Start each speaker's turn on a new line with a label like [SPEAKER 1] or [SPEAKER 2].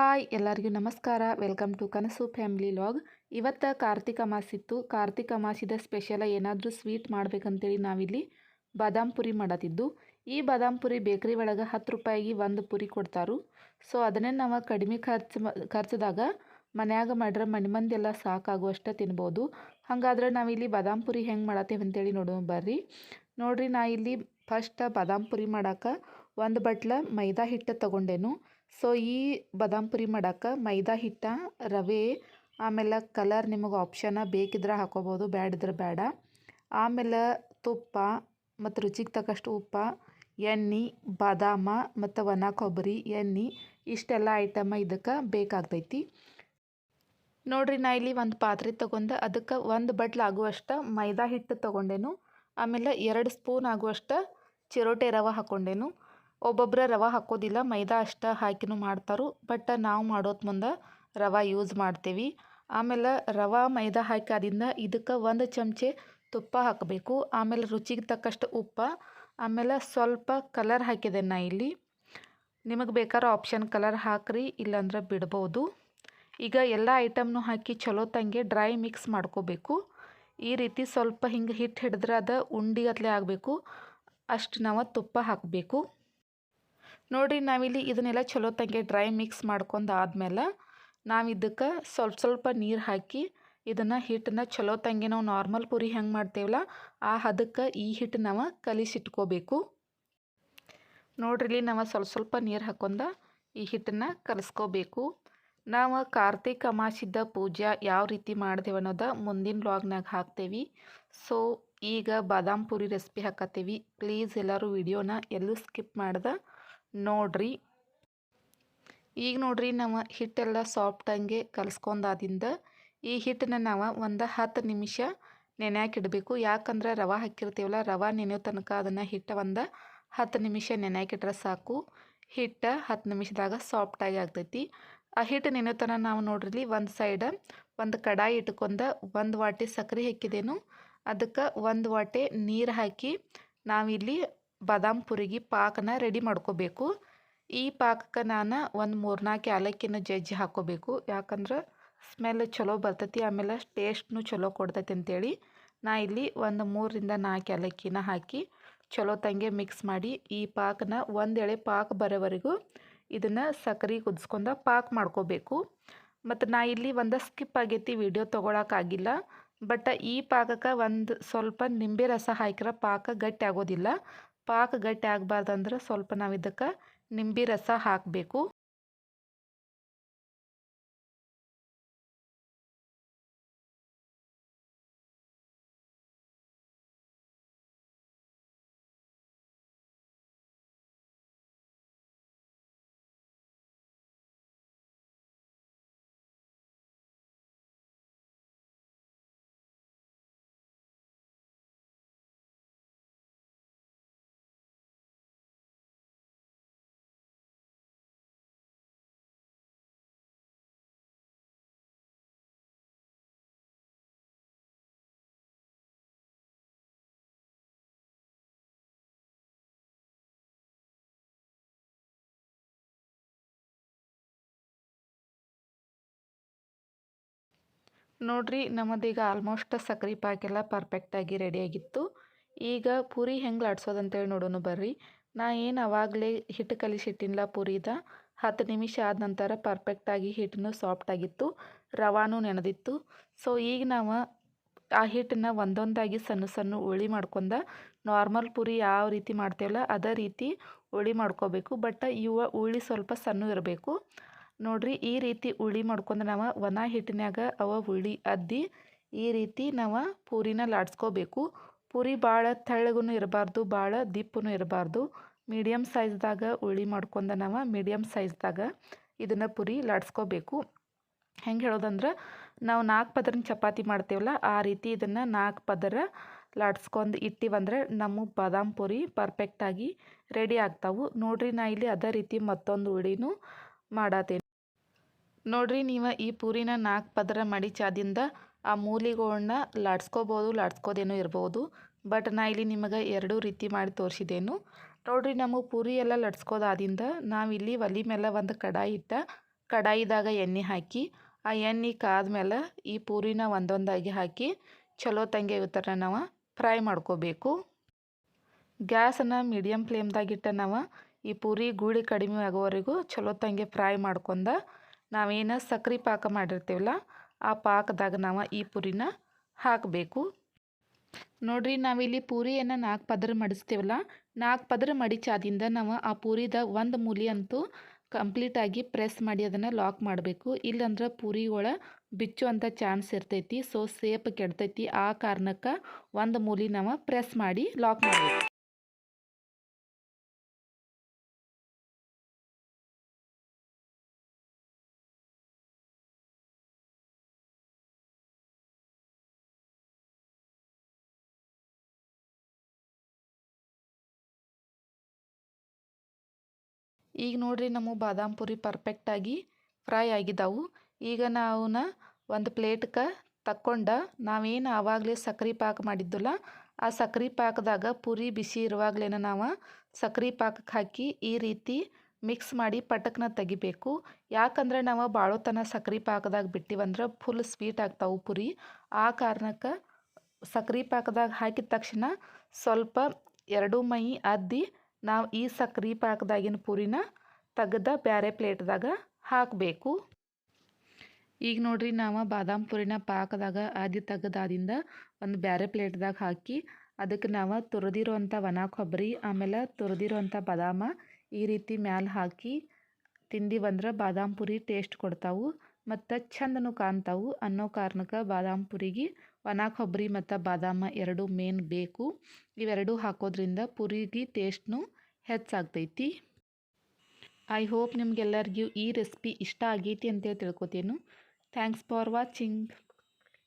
[SPEAKER 1] Hi ಎಲ್ಲರಿಗೂ ನಮಸ್ಕಾರ. Welcome to Kanasu family log. ಇವತ್ತು ಕಾರ್ತಿಕ ಮಾಸ ಇತ್ತು. ಕಾರ್ತಿಕ ಮಾಸಿದ ಸ್ಪೆಷಲ ಏನಾದರೂ ಸ್ವೀಟ್ ಮಾಡ್ಬೇಕಂತೇಳಿ ನಾವಿಲ್ಲಿ ಬಾದಾಮ್ ಪುರಿ ಮಾಡತಿದ್ದು ಈ ಬಾದಾಮ್ ಪುರಿ ಬೇಕ್ರಿ ಒಳಗೆ ಹತ್ತು ರೂಪಾಯಿಗೆ ಒಂದು ಪುರಿ ಕೊಡ್ತಾರು. ಸೊ ಅದನ್ನೇ ನಾವು ಕಡಿಮೆ ಖರ್ಚು ಖರ್ಚದಾಗ ಮನ್ಯಾಗ ಮಾಡ್ರೆ ಮನೆ ಮಂದಿ ಎಲ್ಲ ಸಾಕಾಗುವಷ್ಟು ತಿನ್ಬೋದು. ಹಾಗಾದ್ರೆ ನಾವಿಲ್ಲಿ ಬಾದಾಮ್ ಪುರಿ ಹೆಂಗೆ ಮಾಡತ್ತೇವೆ ಅಂತೇಳಿ ನೋಡೋಣ ಬರ್ರಿ. ನೋಡ್ರಿ ನಾ ಇಲ್ಲಿ ಫಸ್ಟ್ ಬಾದಾಮ್ ಪುರಿ ಮಾಡಕ್ಕೆ ಒಂದು ಬಟ್ಲ ಮೈದಾ ಹಿಟ್ಟು ತೊಗೊಂಡೇನು. ಸೊ, ಈ ಬಾದಾಮ್ ಪುರಿ ಮಾಡಕ್ಕೆ ಮೈದಾ ಹಿಟ್ಟ, ರವೆ, ಆಮೇಲೆ ಕಲರ್ ನಿಮಗೆ ಆಪ್ಷನ ಬೇಕಿದ್ರೆ ಹಾಕೋಬೋದು ಬೇಡಿದ್ರೆ ಬೇಡ ಆಮೇಲೆ ತುಪ್ಪ ಮತ್ತು ರುಚಿಗೆ ತಕ್ಕಷ್ಟು ಉಪ್ಪ, ಎಣ್ಣೆ, ಬಾದಾಮ ಮತ್ತು ಒಣ ಕೊಬ್ಬರಿ, ಎಣ್ಣೆ ಇಷ್ಟೆಲ್ಲ ಐಟಮ ಇದಕ್ಕೆ ಬೇಕಾಗ್ತೈತಿ. ನೋಡಿರಿ, ನಾ ಇಲ್ಲಿ ಒಂದು ಪಾತ್ರೆ ತೊಗೊಂಡು ಅದಕ್ಕೆ ಒಂದು ಬಟ್ಲು ಆಗುವಷ್ಟು ಮೈದಾ ಹಿಟ್ಟು ತೊಗೊಂಡೆನು, ಆಮೇಲೆ ಎರಡು ಸ್ಪೂನ್ ಆಗುವಷ್ಟು ಚಿರೋಟೆ ರವೆ ಹಾಕ್ಕೊಂಡೇನು ಒಬ್ಬೊಬ್ಬರ ರವೆ ಹಾಕೋದಿಲ್ಲ, ಮೈದಾ ಅಷ್ಟ ಹಾಕಿನೂ ಮಾಡ್ತಾರೆ ಬಟ್ ನಾವು ಮಾಡೋದು ಮುಂದೆ ರವೆ ಯೂಸ್ ಮಾಡ್ತೀವಿ. ಆಮೇಲೆ ರವೆ, ಮೈದಾ ಹಾಕಿ ಅದರಿಂದ ಇದಕ್ಕೆ ಒಂದು ಚಮಚೆ ತುಪ್ಪ ಹಾಕಬೇಕು. ಆಮೇಲೆ ರುಚಿಗೆ ತಕ್ಕಷ್ಟು ಉಪ್ಪು, ಆಮೇಲೆ ಸ್ವಲ್ಪ ಕಲರ್ ಹಾಕಿದೆ ನಾ ಇಲ್ಲಿ. ನಿಮಗೆ ಬೇಕಾದ್ರೆ ಆಪ್ಷನ್ ಕಲರ್ ಹಾಕ್ರಿ, ಇಲ್ಲಾಂದ್ರೆ ಬಿಡ್ಬೋದು. ಈಗ ಎಲ್ಲ ಐಟಮ್ನು ಹಾಕಿ ಚಲೋ ತಂಗೆ ಡ್ರೈ ಮಿಕ್ಸ್ ಮಾಡ್ಕೋಬೇಕು. ಈ ರೀತಿ ಸ್ವಲ್ಪ ಹಿಂಗೆ ಹಿಟ್ಟು ಹಿಡಿದ್ರೆ ಅದು ಉಂಡಿಗತ್ಲೆ ಆಗಬೇಕು. ಅಷ್ಟು ನಾವು ತುಪ್ಪ ಹಾಕಬೇಕು. ನೋಡಿರಿ, ನಾವಿಲ್ಲಿ ಇದನ್ನೆಲ್ಲ ಚಲೋ ತಂಗೆ ಡ್ರೈ ಮಿಕ್ಸ್ ಮಾಡ್ಕೊಂಡು ಆದಮೇಲೆ ನಾವು ಇದಕ್ಕೆ ಸ್ವಲ್ಪ ಸ್ವಲ್ಪ ನೀರು ಹಾಕಿ ಇದನ್ನು ಹಿಟ್ಟನ್ನ ಚಲೋ ತಂಗೆ ನಾವು ನಾರ್ಮಲ್ ಪುರಿ ಹೆಂಗೆ ಮಾಡ್ತೇವಲ್ಲ, ಆ ಹದಕ್ಕೆ ಈ ಹಿಟ್ಟು ನಾವು ಕಲಿಸಿಟ್ಕೋಬೇಕು. ನೋಡ್ರಿ ನಾವು ಸ್ವಲ್ಪ ಸ್ವಲ್ಪ ನೀರು ಹಾಕೊಂಡ ಈ ಹಿಟ್ಟನ್ನು ಕಲಿಸ್ಕೋಬೇಕು. ನಾವು ಕಾರ್ತಿಕ್ ಅಮಾಸಿದ್ದ ಪೂಜೆ ಯಾವ ರೀತಿ ಮಾಡ್ದೇವೆ ಅನ್ನೋದು ಮುಂದಿನ ವ್ಲಾಗ್ನಾಗ ಹಾಕ್ತೇವೆ. ಸೊ ಈಗ ಬಾದಾಮ್ ಪುರಿ ರೆಸಿಪಿ ಹಾಕತ್ತೀವಿ ಪ್ಲೀಸ್ ಎಲ್ಲರೂ ವಿಡಿಯೋನ ಎಲ್ಲೂ ಸ್ಕಿಪ್ ಮಾಡ್ದೆ. ನೋಡ್ರಿ. ಈಗ ನೋಡ್ರಿ ನಾವು ಹಿಟ್ಟೆಲ್ಲ ಸಾಫ್ಟ್ ಸಾಫ್ಟಂಗೆ ಕಲಸ್ಕೊಂಡಾದಿಂದ ಈ ಹಿಟ್ಟನ್ನ ನಾವು ಒಂದು ಹತ್ತು ನಿಮಿಷ ನೆನೆಯಾಕಿಡಬೇಕು ಯಾಕಂದ್ರೆ ರವೆ ಹಾಕಿರ್ತೀವಲ್ಲ, ರವೆ ನೆನೆಯೋ ತನಕ ಅದನ್ನು ಹಿಟ್ಟು ಒಂದು ಹತ್ತು ನಿಮಿಷ ನೆನೆಯಾಕಿಟ್ರೆ ಸಾಕು. ಹಿಟ್ಟು ಹತ್ತು ನಿಮಿಷದಾಗ ಸಾಫ್ಟಾಗಿ ಆಗ್ತೈತಿ. ಆ ಹಿಟ್ಟು ನೆನೆಯೋ ತನಕ ನಾವು ನೋಡ್ರಿ ಒಂದು ಸೈಡ್ ಒಂದು ಕಡಾಯಿ ಇಟ್ಕೊಂಡು ಒಂದು ವಾಟೆ ಸಕ್ಕರೆ ಹಾಕಿದೇನು. ಅದಕ್ಕೆ ಒಂದು ವಾಟೆ ನೀರು ಹಾಕಿ ನಾವಿಲ್ಲಿ ಬಾದಾಮ್ ಪುರಿಗೆ ಪಾಕನ ರೆಡಿ ಮಾಡ್ಕೋಬೇಕು. ಈ ಪಾಕಕ್ಕೆ ನಾನು ಒಂದು ಮೂರ್ನಾಲ್ಕು ಏಲಕ್ಕಿನ ಜಜ್ಜಿ ಹಾಕ್ಕೋಬೇಕು ಯಾಕಂದ್ರೆ ಸ್ಮೆಲ್ ಚಲೋ ಬರ್ತೈತಿ, ಆಮೇಲೆ ಟೇಸ್ಟ್ನು ಚಲೋ ಕೊಡ್ತೈತಿ ಅಂತೇಳಿ ನಾ ಇಲ್ಲಿ ಒಂದು ಮೂರರಿಂದ ನಾಲ್ಕು ಏಲಕ್ಕಿನ ಹಾಕಿ ಚಲೋ ತಂಗೆ ಮಿಕ್ಸ್ ಮಾಡಿ ಈ ಪಾಕನ ಒಂದು ಎಳೆ ಪಾಕ ಬರೋವರೆಗೂ ಇದನ್ನು ಸಕ್ಕರೆ ಕುದಿಸ್ಕೊಂಡು ಪಾಕ್ ಮಾಡ್ಕೋಬೇಕು. ಮತ್ತು ನಾ ಇಲ್ಲಿ ಒಂದು ಸ್ಕಿಪ್ ಆಗೈತಿ ವಿಡಿಯೋ ತೊಗೊಳಕ್ಕಾಗಿಲ್ಲ ಬಟ್ ಈ ಪಾಕಕ್ಕೆ ಒಂದು ಸ್ವಲ್ಪ ನಿಂಬೆ ರಸ ಹಾಕಿರೋ ಪಾಕ ಗಟ್ಟಿ ಆಗೋದಿಲ್ಲ. ಪಾಕ ಗಟ್ಟಿ ಆಗಬಾರ್ದಂದ್ರೆ ಸ್ವಲ್ಪ ನಾವು ಇದಕ್ಕೆ ನಿಂಬೆ ರಸ ಹಾಕಬೇಕು. ನೋಡ್ರಿ ನಮ್ಮದೀಗ ಆಲ್ಮೋಸ್ಟ್ ಸಕ್ರೆ ಪಾಕೆಲ್ಲ ಪರ್ಫೆಕ್ಟಾಗಿ ರೆಡಿಯಾಗಿತ್ತು ಈಗ ಪೂರಿ ಹೆಂಗೆ ಲಾಡ್ಸೋದಂತೇಳಿ ನೋಡೋಣ ಬರ್ರಿ. ನಾ ಏನು ಅವಾಗಲೇ ಹಿಟ್ಟು ಕಲಿಸಿಟ್ಟಿಲ್ಲ ಪೂರಿದ. ಹತ್ತು ನಿಮಿಷ ಆದ ನಂತರ ಪರ್ಫೆಕ್ಟಾಗಿ ಹಿಟ್ಟನ್ನು ಸಾಫ್ಟಾಗಿತ್ತು ರವಾನೂ ನೆನೆದಿತ್ತು. ಸೊ ಈಗ ನಾವು ಆ ಹಿಟ್ಟನ್ನ ಒಂದೊಂದಾಗಿ ಸಣ್ಣ ಸಣ್ಣ ಉಳಿ ಮಾಡ್ಕೊಂಡ ನಾರ್ಮಲ್ ಪೂರಿ ಯಾವ ರೀತಿ ಮಾಡ್ತೇವಲ್ಲ ಅದೇ ರೀತಿ ಉಳಿ ಮಾಡ್ಕೋಬೇಕು. ಬಟ್ ಇವ ಉಳಿ ಸ್ವಲ್ಪ ಸಣ್ಣ ಇರಬೇಕು. ನೋಡ್ರಿ, ಈ ರೀತಿ ಉಳಿ ಮಾಡ್ಕೊಂಡು ನಾವು ಒಣ ಹಿಟ್ಟಿನಾಗ ಅವ ಉಳಿ ಅದ್ದಿ, ಈ ರೀತಿ ನಾವು ಪೂರಿನ ಲಾಡ್ಸ್ಕೋಬೇಕು. ಪೂರಿ ಭಾಳ ತೆಳ್ಳಗೂ ಇರಬಾರ್ದು, ಭಾಳ ದಿಪ್ಪೂ ಇರಬಾರ್ದು. ಮೀಡಿಯಮ್ ಸೈಜ್ದಾಗ ಉಳಿ ಮಾಡ್ಕೊಂಡು ನಾವು ಮೀಡಿಯಮ್ ಸೈಜ್ದಾಗ ಇದನ್ನು ಪೂರಿ ಲಾಡ್ಸ್ಕೋಬೇಕು. ಹೆಂಗೆ ಹೇಳೋದಂದ್ರೆ, ನಾವು ನಾಲ್ಕು ಪದರನ ಚಪಾತಿ ಮಾಡ್ತೇವಲ್ಲ, ಆ ರೀತಿ ಇದನ್ನು ನಾಲ್ಕು ಪದರ ಲಾಡ್ಸ್ಕೊಂಡು ಇಟ್ಟಿವಂದ್ರೆ ನಮ್ಮ ಬಾದಾಮ್ ಪೂರಿ ಪರ್ಫೆಕ್ಟಾಗಿ ರೆಡಿ ಆಗ್ತಾವು. ನೋಡ್ರಿ ನಾ ಇಲ್ಲಿ ಅದೇ ರೀತಿ ಮತ್ತೊಂದು ಉಳಿನೂ ಮಾಡತ್ತೇನೆ ನೋಡ್ರಿ ನೀವು ಈ ಪೂರಿನ ನಾಲ್ಕು ಪದರ ಮಡಿಚಾದಿಂದ ಆ ಮೂಲಿಗಳನ್ನ ಲಾಡ್ಸ್ಕೋಬೋದು, ಲಾಡ್ಸ್ಕೋದೇನೋ ಇರ್ಬೋದು. ಬಟ್ ನಾ ಇಲ್ಲಿ ನಿಮಗೆ ಎರಡೂ ರೀತಿ ಮಾಡಿ ತೋರಿಸಿದ್ದೇನು ನೋಡ್ರಿ ನಮಗೆ ಪೂರಿ ಎಲ್ಲ ಲಟ್ಸ್ಕೋದಾದಿಂದ ನಾವಿಲ್ಲಿ ಒಲಿ ಮೇಲೆ ಒಂದು ಕಡಾಯಿ ಇಟ್ಟ, ಕಡಾಯಿದಾಗ ಎಣ್ಣೆ ಹಾಕಿ, ಆ ಎಣ್ಣೆ ಕಾದ್ಮೇಲೆ ಈ ಪೂರಿನ ಒಂದೊಂದಾಗಿ ಹಾಕಿ ಚಲೋ ತಂಗೆ ಇವತ್ತರ ನಾವು, ಫ್ರೈ ಮಾಡ್ಕೋಬೇಕು. ಗ್ಯಾಸನ್ನು ಮೀಡಿಯಮ್ ಫ್ಲೇಮ್ದಾಗಿಟ್ಟ ನಾವು ಈ ಪೂರಿ ಗೂಳಿ ಕಡಿಮೆ ಆಗೋವರೆಗೂ ಚಲೋ ತಂಗೆ ಫ್ರೈ ಮಾಡ್ಕೊಂಡ ನಾವೇನು ಸಕ್ರೆ ಪಾಕ ಮಾಡಿರ್ತೀವಲ್ಲ, ಆ ಪಾಕದಾಗ ನಾವು ಈ ಪುರಿನ ಹಾಕಬೇಕು. ನೋಡ್ರಿ, ನಾವಿಲ್ಲಿ ಪೂರಿಯನ್ನು ನಾಲ್ಕು ಪದರ ಮಡಿಸ್ತೀವಲ್ಲ ನಾಲ್ಕು ಪದರ ಮಡಿಚಾದಿಂದ ನಾವು ಆ ಪೂರಿದ ಒಂದು ಮೂಲಿ ಅಂತೂ ಕಂಪ್ಲೀಟಾಗಿ ಪ್ರೆಸ್ ಮಾಡಿ ಅದನ್ನು ಲಾಕ್ ಮಾಡಬೇಕು. ಇಲ್ಲಂದ್ರೆ ಪೂರಿ ಒಳ ಬಿಚ್ಚುವಂಥ ಚಾನ್ಸ್ ಇರ್ತೈತಿ ಸೊ ಸೇಪ್ ಕೆಡ್ತೈತಿ, ಆ ಕಾರಣಕ್ಕೆ ಒಂದು ಮೂಲಿ ನಾವು ಪ್ರೆಸ್ ಮಾಡಿ ಲಾಕ್ ಮಾಡಬೇಕು. ಈಗ ನೋಡ್ರಿ ನಮ್ಮ ಬಾದಾಮ್ ಪುರಿ ಪರ್ಫೆಕ್ಟಾಗಿ ಫ್ರೈ ಆಗಿದ್ದಾವು ಈಗ ನಾವನ್ನ ಒಂದು ಪ್ಲೇಟ್ಗೆ ತಕ್ಕೊಂಡ ನಾವೇನು ಆವಾಗಲೇ ಸಕ್ರೆ ಪಾಕ ಮಾಡಿದ್ದಲ್ಲ, ಆ ಸಕ್ರೆ ಪಾಕದಾಗ ಪುರಿ ಬಿಸಿ ಇರುವಾಗಲೇ ನಾವು ಸಕ್ರೆ ಪಾಕಕ್ಕೆ ಹಾಕಿ ಈ ರೀತಿ ಮಿಕ್ಸ್ ಮಾಡಿ ಪಟಕ್ನ ತೆಗಿಬೇಕು. ಯಾಕಂದ್ರೆ ನಾವು ಬಾಳೋತನ ಸಕ್ರೆ ಪಾಕದಾಗ ಬಿಟ್ಟಿವಂದ್ರೆ ಫುಲ್ ಸ್ವೀಟ್ ಆಗ್ತಾವು ಪುರಿ. ಆ ಕಾರಣಕ್ಕೆ ಸಕ್ರೆ ಪಾಕದಾಗ ಹಾಕಿದ ತಕ್ಷಣ ಸ್ವಲ್ಪ ಎರಡು ಮೈ ಅದ್ದಿ ನಾವು ಈ ಸಕ್ರೆ ಪಾಕದಾಗಿನ ಪೂರಿನ ತೆಗ್ದ ಬೇರೆ ಪ್ಲೇಟ್ದಾಗ ಹಾಕಬೇಕು. ಈಗ ನೋಡ್ರಿ ನಾವು ಬಾದಾಮ್ ಪೂರಿನ ಪಾಕದಾಗ ಅದಿ ತೆಗ್ದಾದಿಂದ ಒಂದು ಬೇರೆ ಪ್ಲೇಟ್ದಾಗ ಹಾಕಿ ಅದಕ್ಕೆ ನಾವು ತುರಿದಿರುವಂಥ ಒಣ ಕೊಬ್ಬರಿ, ಆಮೇಲೆ ತುರಿದಿರುವಂಥ ಬಾದಾಮ ಈ ರೀತಿ ಮ್ಯಾಲೆ ಹಾಕಿ ತಿಂದು ಬಂದ್ರೆ ಬಾದಾಮ್ ಪುರಿ ಟೇಸ್ಟ್ ಕೊಡ್ತಾವು ಮತ್ತು ಚಂದನು ಕಾಣ್ತಾವು ಅನ್ನೋ ಕಾರಣಕ್ಕೆ ಬಾದಾಮ್ ಪುರಿಗೆ ಒಣ ಕೊಬ್ಬರಿ ಮತ್ತು ಬಾದಾಮ ಎರಡು ಮೇನ್ ಬೇಕು. ಇವೆರಡು ಹಾಕೋದ್ರಿಂದ ಪುರಿಗೆ ಟೇಸ್ಟ್ನು ಹೆಚ್ಚಾಗ್ತೈತಿ. ಐ ಹೋಪ್ ನಿಮ್ಗೆಲ್ಲರಿಗೂ ಈ ರೆಸಿಪಿ ಇಷ್ಟ ಆಗೈತಿ ಅಂತೇಳಿ ತಿಳ್ಕೊತೇನು. Thanks for watching